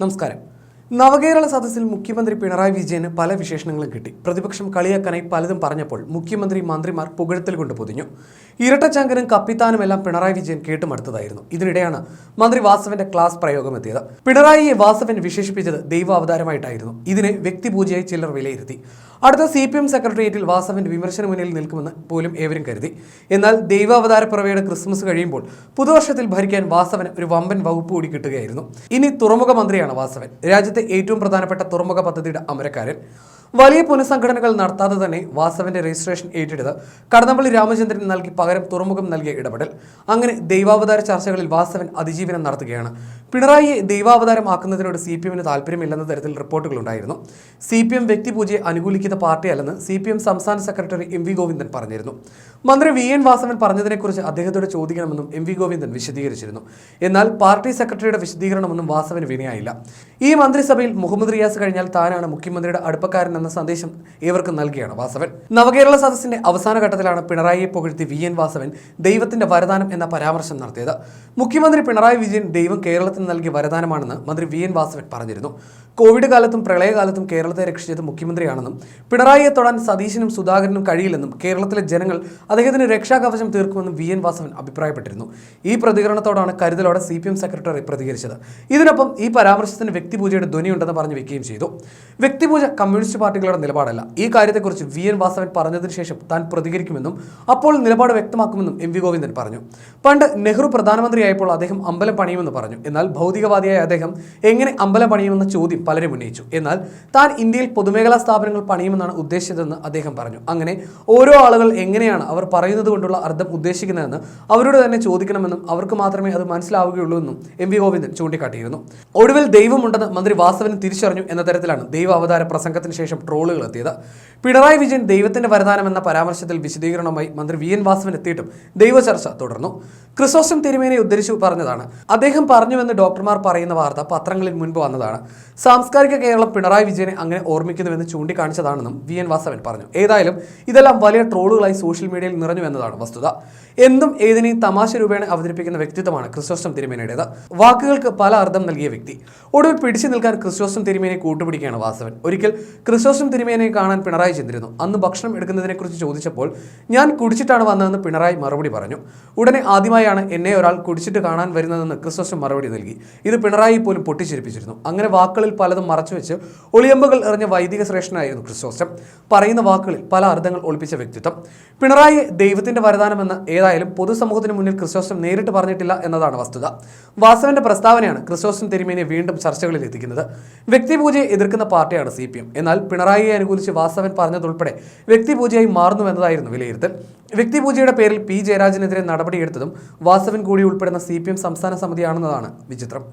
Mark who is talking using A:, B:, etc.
A: നമസ്കാരം. നവകേരള സദസ്സിൽ മുഖ്യമന്ത്രി പിണറായി വിജയന് പല വിശേഷണങ്ങളും കിട്ടി. പ്രതിപക്ഷം കളിയാക്കാനായി പലതും പറഞ്ഞപ്പോൾ മുഖ്യമന്ത്രി മന്ത്രിമാർ പുകഴ്ത്തൽ കൊണ്ട് പൊതിഞ്ഞു. ഇരട്ടച്ചങ്കനും കപ്പിത്താനും എല്ലാം പിണറായി വിജയൻ കേട്ടുമടുത്തതായിരുന്നു ഇതിനിടെയാണ് മന്ത്രി വാസവന്റെ ക്ലാസ് പ്രയോഗം എത്തിയത്. പിണറായിയെ വാസവൻ വിശേഷിപ്പിച്ചത് ദൈവാവതാരമായിട്ടായിരുന്നു. ഇതിനെ വ്യക്തിപൂജയായി ചിലർ വിലയിരുത്തി. അടുത്ത സി പി എം സെക്രട്ടേറിയറ്റിൽ വാസവന്റെ വിമർശന മുന്നിൽ നിൽക്കുമെന്ന് പോലും ഏവരും കരുതി. എന്നാൽ ദൈവാവതാര പിറവിയുടെ ക്രിസ്മസ് കഴിയുമ്പോൾ പുതുവർഷത്തിൽ ഭരിക്കാൻ വാസവന് ഒരു വമ്പൻ വകുപ്പ് കൂടി കിട്ടുകയായിരുന്നു. ഇനി തുറമുഖ മന്ത്രിയാണ് വാസവൻ. രാജ്യത്തെ ഏറ്റവും പ്രധാനപ്പെട്ട തുറമുഖ പദ്ധതിയുടെ അമരക്കാരൻ വലിയ പുനഃസംഘടനകൾ നടത്താതെ തന്നെ വാസവന്റെ രജിസ്ട്രേഷൻ ഏറ്റെടുത്ത് കടന്നപ്പള്ളി രാമചന്ദ്രൻ നൽകി പകരം തുറമുഖം നൽകിയ ഇടപെടൽ. അങ്ങനെ ദൈവാവതാര ചർച്ചകളിൽ വാസവൻ അതിജീവനം നടത്തുകയാണ്. പിണറായിയെ ദൈവാവതാരമാക്കുന്നതിനോട് സി പി എമ്മിന് താല്പര്യമില്ലെന്ന തരത്തിൽ റിപ്പോർട്ടുകളുണ്ടായിരുന്നു സി പി എം വ്യക്തിപൂജയെ അനുകൂലിക്കുന്ന പാർട്ടിയല്ലെന്ന് സി പി എം സംസ്ഥാന സെക്രട്ടറി എം വി ഗോവിന്ദൻ പറഞ്ഞിരുന്നു. മന്ത്രി വി എൻ വാസവൻ പറഞ്ഞതിനെക്കുറിച്ച് അദ്ദേഹത്തോട് ചോദിക്കണമെന്നും എം വി ഗോവിന്ദൻ വിശദീകരിച്ചിരുന്നു. എന്നാൽ പാർട്ടി സെക്രട്ടറിയുടെ വിശദീകരണമൊന്നും വാസവന് വിനയായില്ല. ഈ മന്ത്രിസഭയിൽ മുഹമ്മദ് റിയാസ് കഴിഞ്ഞാൽ താനാണ് മുഖ്യമന്ത്രിയുടെ അടുപ്പക്കാരൻ എന്ന സന്ദേശം ഏവർക്കും നൽകിയാണ് വാസവൻ. നവകേരള സദസ്സിന്റെ അവസാന ഘട്ടത്തിലാണ് പിണറായിയെ പുകഴ്ത്തി വി എൻ വാസവൻ ദൈവത്തിന്റെ വരദാനം എന്ന പരാമർശം നടത്തിയത്. മുഖ്യമന്ത്രി പിണറായി വിജയൻ ദൈവം കേരളത്തിന് നൽകിയ വരദാനമാണെന്ന് മന്ത്രി വി എൻ വാസവൻ പറഞ്ഞിരുന്നു. കോവിഡ് കാലത്തും പ്രളയകാലത്തും കേരളത്തെ രക്ഷിച്ചത് മുഖ്യമന്ത്രിയാണെന്നും പിണറായിയെ തൊടാൻ സതീശനും സുധാകരനും കഴിയില്ലെന്നും കേരളത്തിലെ ജനങ്ങൾ അദ്ദേഹത്തിന് രക്ഷാകവചം തീർക്കുമെന്നും വി എൻ വാസവൻ അഭിപ്രായപ്പെട്ടിരുന്നു. ഈ പ്രതികരണത്തോടാണ് കരുതലോടെ സി സെക്രട്ടറി പ്രതികരിച്ചത്. ഇതിനൊപ്പം ഈ പരാമർശത്തിന് വ്യക്തിപൂജയുടെ ധ്വനിയുണ്ടെന്ന് പറഞ്ഞു വെക്കുകയും ചെയ്തു. വ്യക്തിപൂജ കമ്മ്യൂണിസ്റ്റ് പാർട്ടികളുടെ നിലപാടല്ല. ഈ കാര്യത്തെക്കുറിച്ച് വി എൻ വാസവൻ പറഞ്ഞതിന് ശേഷം താൻ പ്രതികരിക്കുമെന്നും അപ്പോൾ നിലപാട് വ്യക്തമാക്കുമെന്നും എം വി ഗോവിന്ദൻ പറഞ്ഞു. പണ്ട് നെഹ്റു പ്രധാനമന്ത്രിയായപ്പോൾ അദ്ദേഹം അമ്പലം പണിയുമെന്ന് പറഞ്ഞു. എന്നാൽ ഭൗതികവാദിയായ അദ്ദേഹം എങ്ങനെ അമ്പലം പണിയുമെന്ന ചോദ്യം പലരും ഉന്നയിച്ചു. എന്നാൽ താൻ ഇന്ത്യയിൽ പൊതുമേഖലാ സ്ഥാപനങ്ങൾ പണിയുമെന്നാണ് ഉദ്ദേശിച്ചതെന്ന് അദ്ദേഹം പറഞ്ഞു. അങ്ങനെ ഓരോ ആളുകൾ എങ്ങനെയാണ് അവർ പറയുന്നത് കൊണ്ടുള്ള അർത്ഥം ഉദ്ദേശിക്കുന്നതെന്ന് അവരോട് തന്നെ ചോദിക്കണമെന്നും അവർക്ക് മാത്രമേ അത് മനസ്സിലാവുകയുള്ളൂ എന്നും എം വി ഗോവിന്ദൻ ചൂണ്ടിക്കാട്ടിയിരുന്നു. ഒടുവിൽ ദൈവമുണ്ടെന്ന് മന്ത്രി വാസവൻ തിരിച്ചറിഞ്ഞു എന്ന തരത്തിലാണ് ദൈവ അവതാര പ്രസംഗത്തിന് ശേഷം ട്രോളുകൾ എത്തിയത്. പിണറായി വിജയൻ ദൈവത്തിന്റെ വരദാനം എന്ന പരാമർശത്തിൽ വിശദീകരണവുമായി മന്ത്രി വി എൻ വാസവൻ എത്തിയിട്ടും ദൈവചർച്ച തുടർന്നു. ക്രിസോസ്റ്റം തിരുമേനെ ഉദ്ധരിച്ചു പറഞ്ഞതാണ്. അദ്ദേഹം പറഞ്ഞുവെന്ന് ഡോക്ടർമാർ പറയുന്ന വാർത്ത പത്രങ്ങളിൽ മുൻപ് വന്നതാണ്. സാംസ്കാരിക കേരളം പിണറായി വിജയനെ അങ്ങനെ ഓർമ്മിക്കുന്നുവെന്ന് ചൂണ്ടിക്കാണിച്ചതാണെന്നും വി എൻ വാസവൻ പറഞ്ഞു. ഏതായാലും ഇതെല്ലാം വലിയ ട്രോളുകളായി സോഷ്യൽ മീഡിയയിൽ നിറഞ്ഞു എന്നതാണ് വസ്തുത. എന്തും ഏതിനെയും തമാശ രൂപേണ അവതരിപ്പിക്കുന്ന വ്യക്തിത്വമാണ് ക്രിസ്റ്റോസ്റ്റം തിരുമേനയുടേത്. വാക്കുകൾക്ക് പല അർത്ഥം നൽകിയ വ്യക്തി. ഒടുവിൽ പിടിച്ചു നിൽക്കാൻ ക്രിസ്റ്റോസ്റ്റം തിരുമേനെ കൂട്ടുപിടിക്കുകയാണ് വാസവൻ. ഒരിക്കൽ ക്രിസ്റ്റോസ്റ്റം തിരുമേനെ കാണാൻ പിണറായി ചെന്നിരുന്നു. അന്ന് ഭക്ഷണം എടുക്കുന്നതിനെക്കുറിച്ച് ചോദിച്ചപ്പോൾ ഞാൻ കുടിച്ചിട്ടാണ് വന്നതെന്ന് പിണറായി മറുപടി പറഞ്ഞു. ഉടനെ ആദ്യമായാണ് എന്നെ ഒരാൾ കുടിച്ചിട്ട് കാണാൻ വരുന്നതെന്ന് ക്രിസ്റ്റോസ്റ്റം മറുപടി നൽകി. ഇത് പിണറായി പോലും പൊട്ടിച്ചിരിപ്പിച്ചിരുന്നു. അങ്ങനെ വാക്കുകളിൽ പലതും മറച്ചു വെച്ച് ഒളിയമ്പുകൾ എറിഞ്ഞ വൈദിക ശ്രേഷ്ഠനായിരുന്നു ക്രിസ്റ്റോസ്റ്റം പറയുന്ന വാക്കുകളിൽ പല അർത്ഥങ്ങൾ ഒളിപ്പിച്ച വ്യക്തിത്വം. പിണറായി ദൈവത്തിന്റെ വരദാനമെന്ന് ഏതായാലും പൊതുസമൂഹത്തിന് മുന്നിൽ ക്രിസ്റ്റോസ്റ്റം നേരിട്ട് പറഞ്ഞിട്ടില്ല എന്നതാണ് വസ്തുത. വാസവന്റെ പ്രസ്താവനയാണ് ക്രിസ്റ്റോസ്റ്റം തിരുമേനിയെ വീണ്ടും ചർച്ചകളിൽ എത്തിക്കുന്നത്. വ്യക്തിപൂജയെ എതിർക്കുന്ന പാർട്ടിയാണ് സി എന്നാൽ പിണറായിയെ അനുകൂലിച്ച് വാസവൻ പറഞ്ഞതുൾപ്പെടെ വ്യക്തിപൂജയായി മാറുന്നു എന്നതായിരുന്നു വിലയിരുത്തൽ. വ്യക്തിപൂജയുടെ പേരിൽ പി ജയരാജനെതിരെ നടപടിയെടുത്തതും വാസവൻ കൂടി ഉൾപ്പെടുന്ന സി സംസ്ഥാന സമിതിയാണെന്നതാണ് വിചിത്രം.